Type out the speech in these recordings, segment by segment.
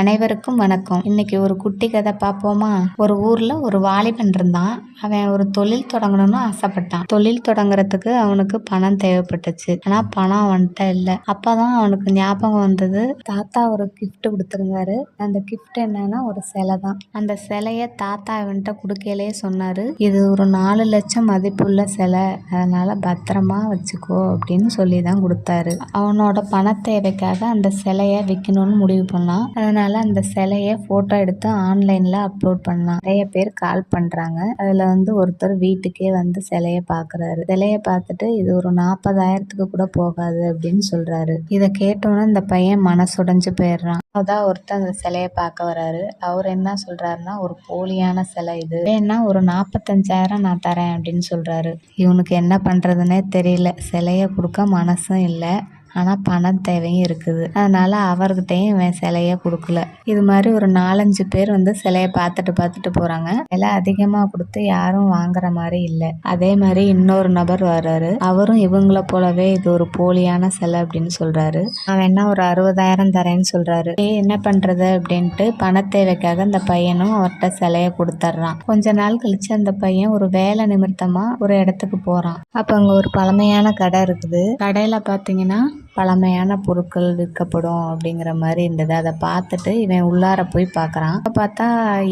அனைவருக்கும் வணக்கம். இன்னைக்கு ஒரு குட்டி கதை பார்ப்போமா? ஒரு ஊர்ல ஒரு வாலிபன் இருந்தான். அவன் ஒரு தொழில் தொடங்கணும்னு ஆசைப்பட்டான். தொழில் தொடங்குறதுக்கு அவனுக்கு பணம் தேவைப்பட்டுச்சு. ஆனா பணம் அவன்கிட்ட இல்லை. அப்பதான் அவனுக்கு ஞாபகம் வந்தது தாத்தா ஒரு கிஃப்ட் கொடுத்துருந்தாரு. அந்த கிஃப்ட் என்னன்னா ஒரு சிலை தான். அந்த சிலைய தாத்தா அவன்கிட்ட கொடுக்கலே சொன்னாரு. இது ஒரு நாலு லட்சம் மதிப்புள்ள சிலை. அதனால பத்திரமா வச்சுக்கோ அப்படின்னு சொல்லி தான் கொடுத்தாரு. அவனோட பண தேவைக்காக அந்த சிலைய விற்கணும்னு முடிவு பண்ணான். அதனால அந்த சிலைய போட்டோ எடுத்து ஆன்லைன்ல அப்லோட் பண்ணான் நிறைய பேர் கால் பண்றாங்க. அதுல வந்து ஒருத்தர் வீட்டுக்கே வந்து சிலைய பாக்குறாரு சிலைய பார்த்துட்டு இது ஒரு நாற்பதாயிரத்துக்கு கூட போகாது அப்படின்னு சொல்றாரு. இதை கேட்டோன்னே இந்த பையன் மனசுடைஞ்சு போயிடுறான். அதான் ஒருத்தர் அந்த சிலைய பார்க்க வராரு. அவர் என்ன சொல்றாருன்னா ஒரு போலியான சிலை இது. ஏன்னா ஒரு நாற்பத்தஞ்சாயிரம் நான் தரேன் அப்படின்னு சொல்றாரு. இவனுக்கு என்ன பண்றதுன்னே தெரியல. சிலைய கொடுக்க மனசும் இல்லை. ஆனால் பண தேவையும் இருக்குது. அதனால் அவர்கிட்டயும் இவன் சிலையை கொடுக்கல. இது மாதிரி ஒரு நாலஞ்சு பேர் வந்து சிலையை பார்த்துட்டு பார்த்துட்டு போகிறாங்க விலை அதிகமாக கொடுத்து யாரும் வாங்குற மாதிரி இல்லை. அதே மாதிரி இன்னொரு நபர் வர்றாரு. அவரும் இவங்கள போலவே இது ஒரு போலியான சிலை அப்படின்னு சொல்கிறாரு அவன் என்ன ஒரு அறுபதாயிரம் தரேன்னு சொல்கிறாரு ஏய் என்ன பண்ணுறது அப்படின்ட்டு பண தேவைக்காக அந்த பையனும் அவர்கிட்ட சிலையை கொடுத்துட்றான் கொஞ்ச நாள் கழிச்சு அந்த பையன் ஒரு வேலை நிமித்தமாக ஒரு இடத்துக்கு போகிறான் அப்போ அங்கே ஒரு பழமையான கடை இருக்குது. கடையில் பார்த்தீங்கன்னா பழமையான பொருட்கள் விற்கப்படும் அப்படிங்கிற மாதிரி இருந்தது. அதை பார்த்துட்டு இவன் உள்ளார போய் பார்க்குறான். அப்ப பார்த்தா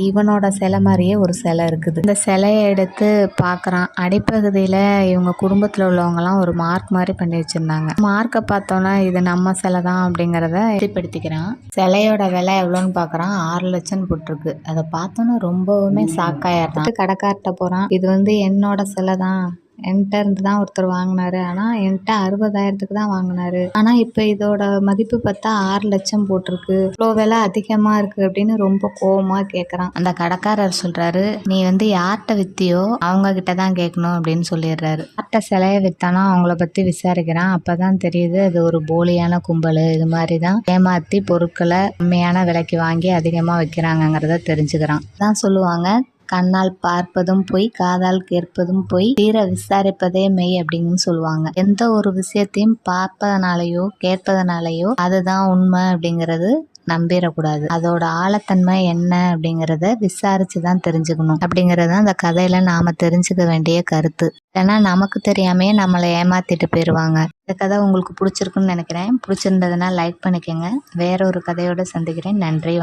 இவனோட சிலை மாதிரியே ஒரு சிலை இருக்குது. இந்த சிலையை எடுத்து பார்க்குறான். அடிப்பகுதியில் இவங்க குடும்பத்தில் உள்ளவங்கலாம் ஒரு மார்க் மாதிரி பண்ணி வச்சுருந்தாங்க. மார்க்கை பார்த்தோன்னா இது நம்ம சிலை தான் அப்படிங்கிறத வெளிப்படுத்திக்கிறான் சிலையோட விலை எவ்வளோன்னு பார்க்குறான். ஆறு லட்சம் போட்டிருக்கு. அதை பார்த்தோன்னா ரொம்பவுமே சாக்காயிடுறான் கடைக்கார்ட்ட போகிறான் இது வந்து என்னோட சிலை தான். என்கிட்ட இருந்து தான் ஒருத்தர் வாங்கினாரு. ஆனால் என்கிட்ட அறுபதாயிரத்துக்கு தான் வாங்கினாரு. ஆனால் இப்போ இதோட மதிப்பு பார்த்தா ஆறு லட்சம் போட்டிருக்கு. இவ்வளோ விலை அதிகமாக இருக்குது அப்படின்னு ரொம்ப கோவமாக கேட்குறான் அந்த கடைக்காரர் சொல்கிறாரு நீ வந்து யார்கிட்ட வித்தியோ அவங்க கிட்ட தான் கேட்கணும் அப்படின்னு சொல்லிடுறாரு. யார்கிட்ட சிலையை வித்தானோ அவங்கள பற்றி விசாரிக்கிறான். அப்போ தான் தெரியுது அது ஒரு போலியான கும்பல். இது மாதிரி தான் ஏமாற்றி பொருட்களை கம்மியான விலைக்கு வாங்கி அதிகமாக விற்கிறாங்கங்கிறத தெரிஞ்சுக்கிறான். தான் சொல்லுவாங்க கண்ணால் பார்ப்பதும் பொய் காதால் கேட்பதும் பொய் தீர விசாரிப்பதே மெய் அப்படின்னு சொல்லுவாங்க. எந்த ஒரு விஷயத்தையும் பார்ப்பதனாலயோ கேட்பதனாலயோ அதுதான் உண்மை அப்படிங்கிறது நம்பிடக்கூடாது அதோட ஆழத்தன்மை என்ன அப்படிங்கிறத விசாரிச்சு தான் தெரிஞ்சுக்கணும் அப்படிங்கிறது அந்த கதையில நாம தெரிஞ்சுக்க வேண்டிய கருத்து. ஏன்னா நமக்கு தெரியாமையே நம்மளை ஏமாத்திட்டு போயிடுவாங்க இந்த கதை உங்களுக்கு பிடிச்சிருக்குன்னு நினைக்கிறேன். பிடிச்சிருந்ததுன்னா லைக் பண்ணிக்கோங்க. வேற ஒரு கதையோட சந்திக்கிறேன். நன்றி